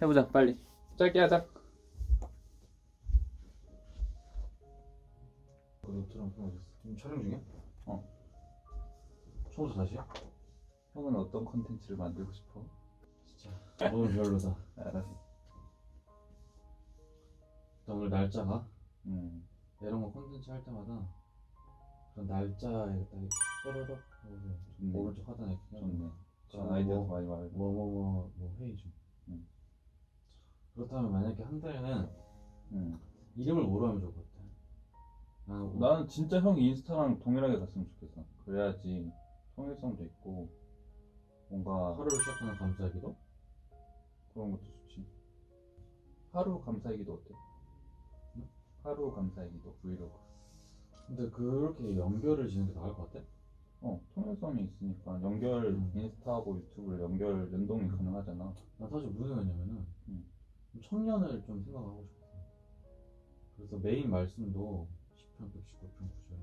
해보자 빨리 짧게 하자 노트랑? 지금 촬영 중이야? 어. 처음부터 다시야? 형은 어떤 컨텐츠를 만들고 싶어? 진짜 오늘 별로다 알았어 오늘 날짜가 음. 이런 거 콘텐츠 할 때마다 그런 날짜에 딱 하고서 좋네. 오른쪽 하단에 좋네 그런 아이디어 뭐- 많이 말해 뭐뭐뭐 뭐 회의 중 음. 그렇다면 만약에 한 달에는 음. 이름을 뭐로 하면 좋을 것 같아? 나는 진짜 형 인스타랑 동일하게 갔으면 좋겠어 그래야지 통일성도 있고 뭔가 하루를 시작하는 감사하기도? 그런 것도 좋지 하루 감사이기도 어때? 응? 하루 감사이기도 브이로그 근데 그렇게 연결을 지는 게 나을 것 같아? 어 통일성이 있으니까 연결 음. 인스타하고 유튜브를 연결 연동이 가능하잖아 난 사실 무슨 생각이냐면은 음. 청년을 좀 생각하고 싶어 그래서 메인 말씀도 10편, 119편, 9절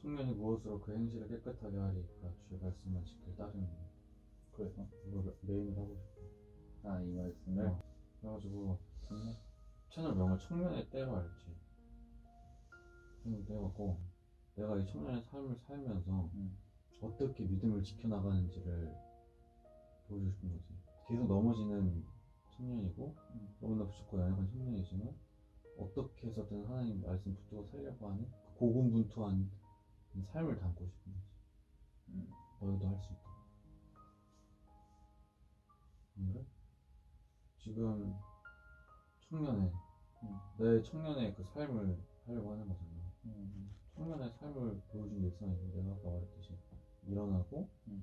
청년이 무엇으로 그 행실을 깨끗하게 하리까 주의 말씀만 지킬 따르는 그래서 이거 메인을 하고 싶어 아이 말씀을? 어. 그래가지고 좋네 채널 명을 청년의 때로 할지 때갖고 내가 이 청년의 삶을 살면서 음. 어떻게 믿음을 지켜나가는지를 보여주고 싶은 거지. 계속 넘어지는 음. 너무나 부족고 연약한 청년이지만 어떻게 해서든 하나님 말씀 붙들고 살려고 하는 그 고군분투한 삶을 담고 싶은 거지 음. 너희도 할 수 있다 안 그래? 지금 청년의 음. 내 청년의 그 삶을 하려고 하는 거잖아 음. 청년의 삶을 보여준 일상이고 내가 아까 말했듯이 일어나고 음.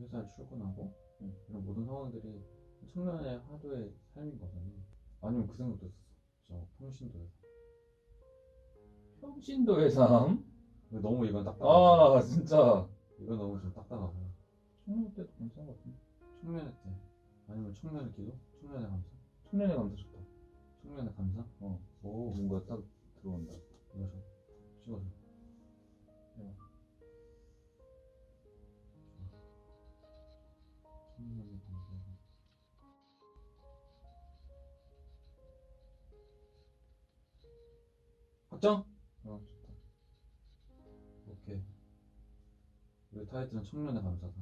회사에 출근하고 음. 이런 모든 상황들이 청년의 하루의 삶인 거잖아. 아니면 그 생각도 했었어. 저 평신도의 삶? 근데 너무 이건 딱딱하고 아 진짜. 이건 너무 좀 딱딱하고 청년 때도 괜찮은 것 같은데. 청년의 때. 아니면 청년의 기도? 청년의 감사? 청년의 감사 좋다. 청년의 감사? 어. 오 뭔가 딱 들어온다. 이거 좀 찍어줘 확정? 어 좋다. 오케이. 우리 타이틀은 청년의 감사다